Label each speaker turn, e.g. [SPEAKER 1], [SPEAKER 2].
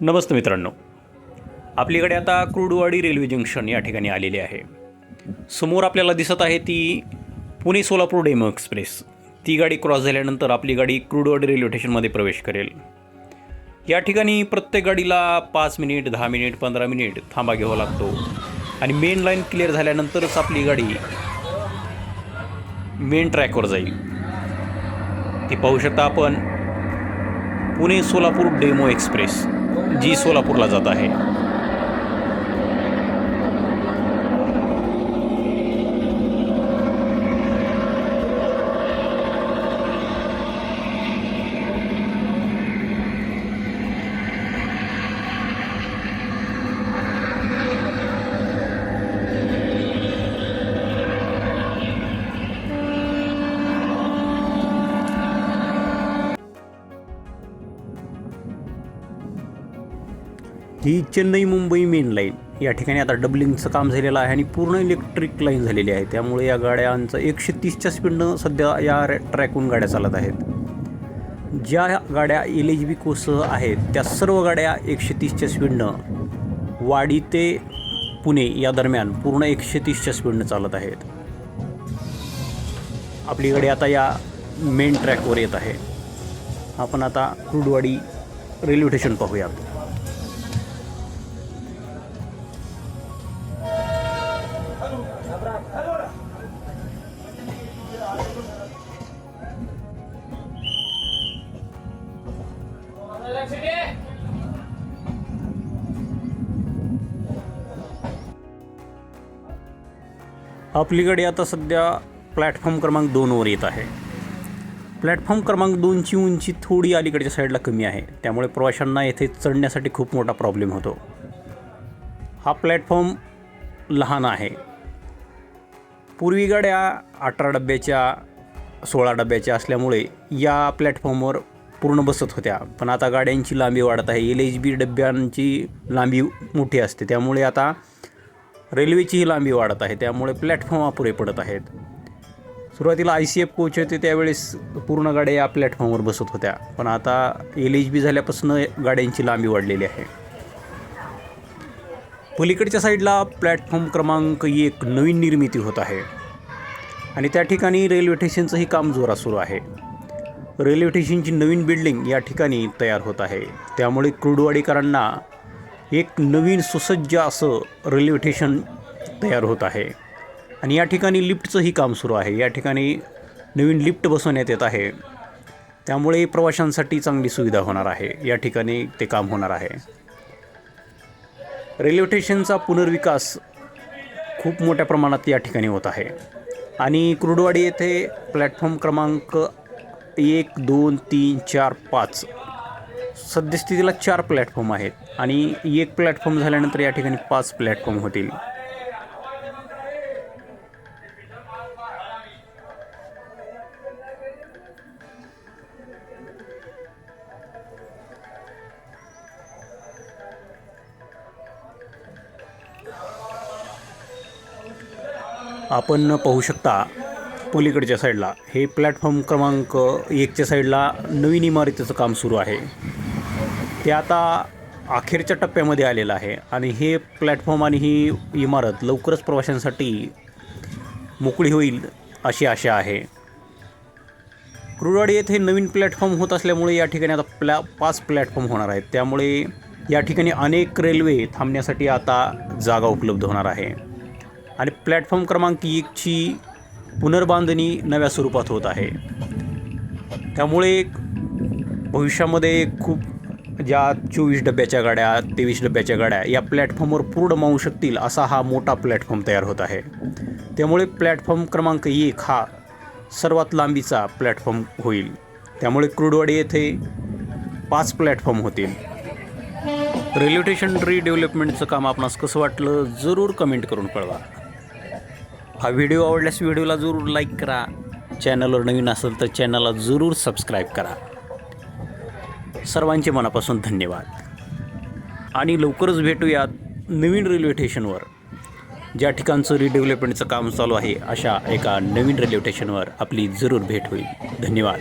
[SPEAKER 1] नमस्ते मित्रांनो. आपलीकडे आता क्रुडवाडी railway junction या ठिकाणी आलेले आहे. समोर आपल्याला दिसत आहे ती पुणे सोलापूर डेमो एक्सप्रेस. ती गाडी क्रॉस झाल्यानंतर आपली गाडी क्रुडवाडी रेल्वे स्टेशनमध्ये प्रवेश करेल. या ठिकाणी प्रत्येक गाडीला पाच मिनिट दहा मिनिट पंधरा मिनिट थांबा घ्यावा लागतो. आणि मेन लाईन क्लिअर झाल्यानंतरच आपली गाडी मेन ट्रॅकवर जाईल. ती पाहू शकता आपण पुणे सोलापूर डेमो एक्सप्रेस. जी सोलापूरला जात आहे. ही चेन्नई मुंबई मेन लाईन या ठिकाणी आता डबलिंगचं काम झालेलं आहे आणि पूर्ण इलेक्ट्रिक लाईन झालेली आहे. त्यामुळे या गाड्यांचं एकशे तीसच्या स्पीडनं सध्या या ट्रॅकहून गाड्या चालत आहेत. ज्या गाड्या एल एच बी कोसह आहेत त्या सर्व गाड्या एकशे तीसच्या स्पीडनं वाडी ते पुणे या दरम्यान पूर्ण एकशे तीसच्या स्पीडनं चालत आहेत. आपली गाडी आता या मेन ट्रॅकवर येत आहे. आपण आता क्रूडवाडी रेल्वे स्टेशन पाहूयात. आपली गाडी आता सध्या प्लॅटफॉर्म क्रमांक दोनवर येत आहे. प्लॅटफॉर्म क्रमांक दोनची उंची थोडी अलीकडच्या साईडला कमी आहे. त्यामुळे प्रवाशांना येथे चढण्यासाठी खूप मोठा प्रॉब्लेम होतो. हा प्लॅटफॉर्म लहान आहे. पूर्वी गाड्या अठरा डब्याच्या सोळा डब्याच्या असल्यामुळे या प्लॅटफॉर्मवर पूर्ण बसत होत्या. पण आता गाड्यांची लांबी वाढत आहे. एल एच बी डब्यांची लांबी मोठी असते. त्यामुळे आता रेल्वेचीही लांबी वाढत आहे. त्यामुळे प्लॅटफॉर्म अपुरे पडत आहेत. सुरुवातीला आय सी एफ कोच होते. त्यावेळेस पूर्ण गाड्या या प्लॅटफॉर्मवर बसत होत्या. पण आता एल एच बी झाल्यापासून गाड्यांची लांबी वाढलेली आहे. पलीकडच्या साईडला प्लॅटफॉर्म क्रमांक एक नवीन निर्मिती होत आहे. आणि त्या ठिकाणी रेल्वे स्टेशनचंही काम जोरात सुरू आहे. रेल्वे स्टेशनची नवीन बिल्डिंग या ठिकाणी तयार होत आहे. त्यामुळे क्रूडवाडीकरांना एक नवीन सुसज्ज असं रेल्वे स्टेशन तयार होत आहे. आणि या ठिकाणी लिफ्टचंही काम सुरू आहे. या ठिकाणी नवीन लिफ्ट बसवण्यात येत आहे. त्यामुळे प्रवाशांसाठी चांगली सुविधा होणार आहे. या ठिकाणी ते काम होणार आहे. रेल्वे स्टेशनचा पुनर्विकास खूप मोठ्या प्रमाणात या ठिकाणी होत आहे. आणि क्रुडवाडी येथे प्लॅटफॉर्म क्रमांक एक दोन तीन चार पाच. सद्यस्थितीला चार प्लॅटफॉर्म आहेत आणि एक प्लॅटफॉर्म झाल्यानंतर या ठिकाणी पाच प्लॅटफॉर्म होतील. आपण पाहू शकता पलीकडच्या साईडला. हे प्लॅटफॉर्म क्रमांक एकच्या साईडला नवीन इमारतीचं काम सुरू आहे. ते आता अखेरच्या टप्प्यामध्ये आलेलं आहे आणि हे प्लॅटफॉर्म आणि ही इमारत लवकरच प्रवाशांसाठी मोकळी होईल अशी आशा आहे. क्रुडवाडी येथे नवीन प्लॅटफॉर्म होत असल्यामुळे या ठिकाणी आता प्लॅ पाच प्लॅटफॉर्म होणार आहेत. त्यामुळे या ठिकाणी अनेक रेल्वे थांबण्यासाठी आता जागा उपलब्ध होणार आहे. आणि प्लॅटफॉर्म क्रमांक एकची पुनर्बांधणी नव्या स्वरूपात होत आहे. त्यामुळे भविष्यामध्ये खूप ज्या चोवीस डब्याच्या गाड्या तेवीस डब्याच्या गाड्या या प्लॅटफॉर्मवर पूर्ण मावू शकतील असा हा मोठा प्लॅटफॉर्म तयार होत आहे. त्यामुळे प्लॅटफॉर्म क्रमांक एक हा सर्वात लांबीचा प्लॅटफॉर्म होईल. त्यामुळे क्रुडवाडी येथे पाच प्लॅटफॉर्म होतील. रेल्वे स्टेशन रिडेव्हलपमेंटचं काम आपणास कसं वाटलं जरूर कमेंट करून कळवा. हा व्हिडिओ आवडल्यास व्हिडिओला जरूर लाईक करा. चॅनलवर नवीन असेल तर चॅनलला जरूर सबस्क्राईब करा. सर्वांचे मनापासून धन्यवाद. आणि लवकरच भेटूयात नवीन रेल्वे स्टेशनवर ज्या ठिकाणचं रिडेव्हलपमेंटचं काम चालू आहे अशा एका नवीन रेल्वे स्टेशनवर आपली जरूर भेट होईल. धन्यवाद.